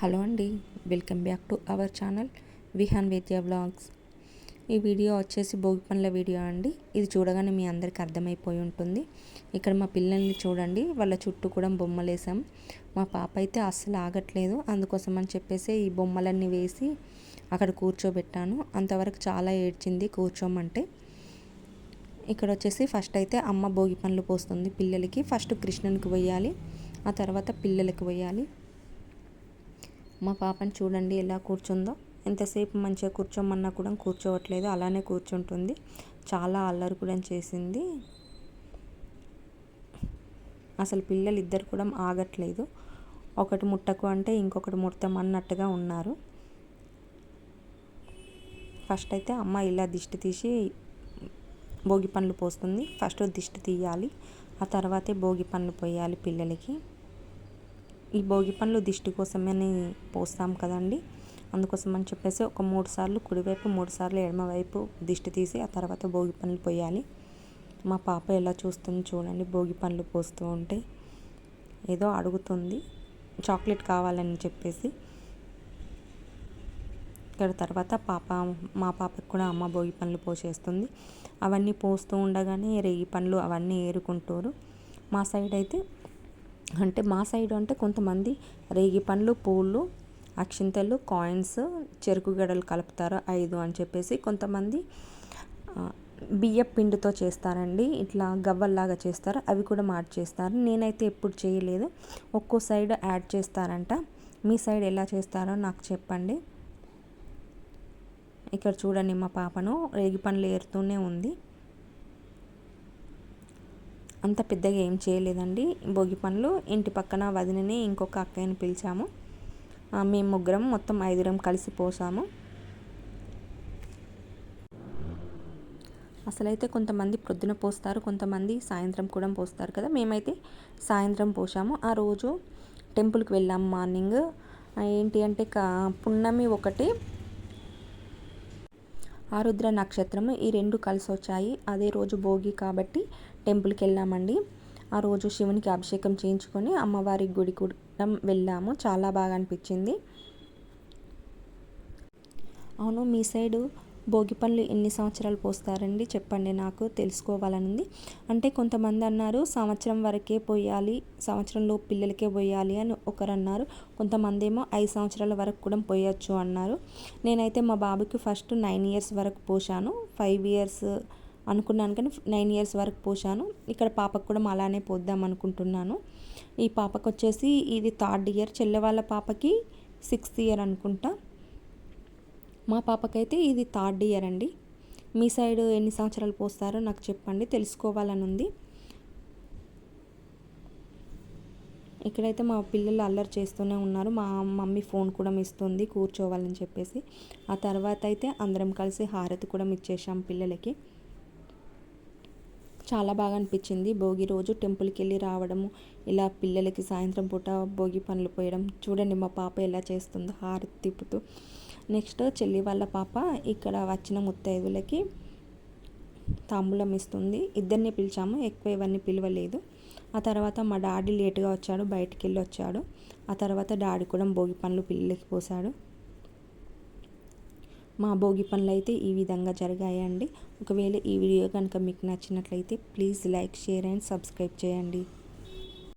Hello అండి welcome back to our channel Vihaan Vidya vlogs. ఈ video వచ్చేసి భోగి పనుల వీడియో అండి. ఇది చూడగానే మీ అందరికీ అర్థమైపోయి ఉంటుంది. ఇక్కడ మా పిల్లల్ని చూడండి వాళ్ళ చుట్టూ కూడా బొమ్మలు వేసాం మా పాప అయితే అస్సలు ఆగట్లేదు. అందుకోసం అని చెప్పేసి ఈ బొమ్మలన్నీ వేసి అక్కడ కూర్చోబెట్టాను. అంతవరకు చాలా ఏడ్చింది కూర్చోమంటే. ఇక్కడ వచ్చేసి ఫస్ట్ అయితే అమ్మ భోగి పనులు పోస్తుంది పిల్లలకి. ఫస్ట్ కృష్ణునికి పోయాలి ఆ తర్వాత పిల్లలకి పోయాలి. మా పాపని చూడండి ఎలా కూర్చుందో. ఎంతసేపు మంచిగా కూర్చోమన్నా కూడా కూర్చోవట్లేదు. అలానే కూర్చుంటుంది. చాలా అల్లరి కూడా చేసింది. అసలు పిల్లలు ఇద్దరు కూడా ఆగట్లేదు. ఒకటి ముట్టకు అంటే ఇంకొకటి ముట్టమన్నట్టుగా ఉన్నారు. ఫస్ట్ అయితే అమ్మ ఇలా దిష్టి తీసి భోగి పండ్లు పోస్తుంది. ఫస్ట్ దిష్టి తీయాలి. ఆ తర్వాతే భోగి పండ్లు పోయాలి పిల్లలకి. ఈ భోగి పండ్లు దిష్టి కోసమని పోస్తాం కదండి. అందుకోసం అని చెప్పేసి ఒక మూడు సార్లు కుడివైపు మూడు సార్లు ఎడమవైపు దిష్టి తీసి ఆ తర్వాత భోగి పండ్లు పోయాలి. మా పాప ఎలా చూస్తుంది చూడండి భోగి పండ్లు పోస్తూ ఉంటే. ఏదో అడుగుతుంది చాక్లెట్ కావాలని చెప్పేసి. ఇక్కడ తర్వాత పాప మా పాపకి కూడా అమ్మ భోగి పండ్లు పోసేస్తుంది. అవన్నీ పోస్తూ ఉండగానే రేగి పండ్లు అవన్నీ ఏరుకుంటారు. మా సైడ్ అయితే అంటే మా సైడ్ అంటే కొంతమంది రేగి పండ్లు పూలు అక్షింతలు కాయిన్స్ చెరుకు గడలు కలుపుతారు ఐదు అని చెప్పేసి. కొంతమంది బియ్య పిండితో చేస్తారండి. ఇట్లా గవ్వల్లాగా చేస్తారు. అవి కూడా మార్చేస్తారు. నేనైతే ఎప్పుడు చేయలేదు. ఒక్కో సైడ్ యాడ్ చేస్తారంట. మీ సైడ్ ఎలా చేస్తారో నాకు చెప్పండి. ఇక్కడ చూడండి మా పాపను. రేగి పండ్లు ఏరుతూనే ఉంది. అంత పెద్దగా ఏం చేయలేదండి. భోగి పనులు ఇంటి పక్కన వదినని ఇంకొక అక్కయ్యని పిలిచాము. మేము ముగ్గురం మొత్తం ఐదుగురం కలిసి పోసాము. అసలైతే కొంతమంది ప్రొద్దున పోస్తారు కొంతమంది సాయంత్రం కూడా పోస్తారు కదా. మేమైతే సాయంత్రం పోసాము. ఆ రోజు టెంపుల్కి వెళ్ళాము మార్నింగ్. ఏంటి అంటే పున్నమి ఒకటి ఆరుద్ర నక్షత్రము ఈ రెండు కలిసి వచ్చాయి అదే రోజు భోగి కాబట్టి టెంపుల్కి వెళ్ళామండి. ఆ రోజు శివునికి అభిషేకం చేయించుకొని అమ్మవారి గుడి కూడా వెళ్ళాము. చాలా బాగా అనిపించింది. అవును మీ సైడు భోగి పనులు ఎన్ని సంవత్సరాలు పోస్తారండి? చెప్పండి నాకు తెలుసుకోవాలనుంది. అంటే కొంతమంది అన్నారు సంవత్సరం వరకే పోయాలి సంవత్సరంలో పిల్లలకే పోయాలి అని ఒకరు అన్నారు. కొంతమంది ఏమో ఐదు సంవత్సరాల వరకు కూడా పోయొచ్చు అన్నారు. నేనైతే మా బాబుకి ఫస్ట్ నైన్ ఇయర్స్ వరకు పోసాను ఫైవ్ ఇయర్స్ అనుకున్నాను కానీ నైన్ ఇయర్స్ వరకు పోసాను. ఇక్కడ పాపకు కూడా అలానే పోద్దాం అనుకుంటున్నాను. ఈ పాపకు వచ్చేసి ఇది థర్డ్ ఇయర్. చెల్లె వాళ్ళ పాపకి సిక్స్త్ ఇయర్ అనుకుంటా. మా పాపకైతే ఇది థర్డ్ ఇయర్ అండి. మీ సైడ్ ఎన్ని సంవత్సరాలు పోస్తారో నాకు చెప్పండి. తెలుసుకోవాలని ఉంది ఇక్కడైతే మా పిల్లలు అల్లరి చేస్తూనే ఉన్నారు. మా మమ్మీ ఫోన్ కూడా ఇస్తుంది కూర్చోవాలని చెప్పేసి. ఆ తర్వాత అయితే అందరం కలిసి హారతి కూడా ఇచ్చేసాం పిల్లలకి. చాలా బాగా అనిపించింది. భోగి రోజు టెంపుల్కి వెళ్ళి రావడము ఇలా పిల్లలకి సాయంత్రం పూట భోగి పనులు పోయడం చూడండి మా పాప ఎలా చేస్తుందో హారతి తిప్పుతూ. నెక్స్ట్ చెల్లి వాళ్ళ పాప ఇక్కడ వచ్చిన ముత్తైదులకి తాంబూలం ఇస్తుంది. ఇద్దరిని పిలిచాము ఎక్కువ ఇవన్నీ పిలవలేదు. ఆ తర్వాత మా డాడీ లేటుగా వచ్చాడు బయటికి వెళ్ళి వచ్చాడు. ఆ తర్వాత డాడీ కూడా భోగి పనులు పిల్లలకి పోసాడు మా భోగి పనులు అయితే ఈ విధంగా జరిగాయండి. ఒకవేళ ఈ వీడియో కనుక మీకు నచ్చినట్లయితే please like share and subscribe చేయండి.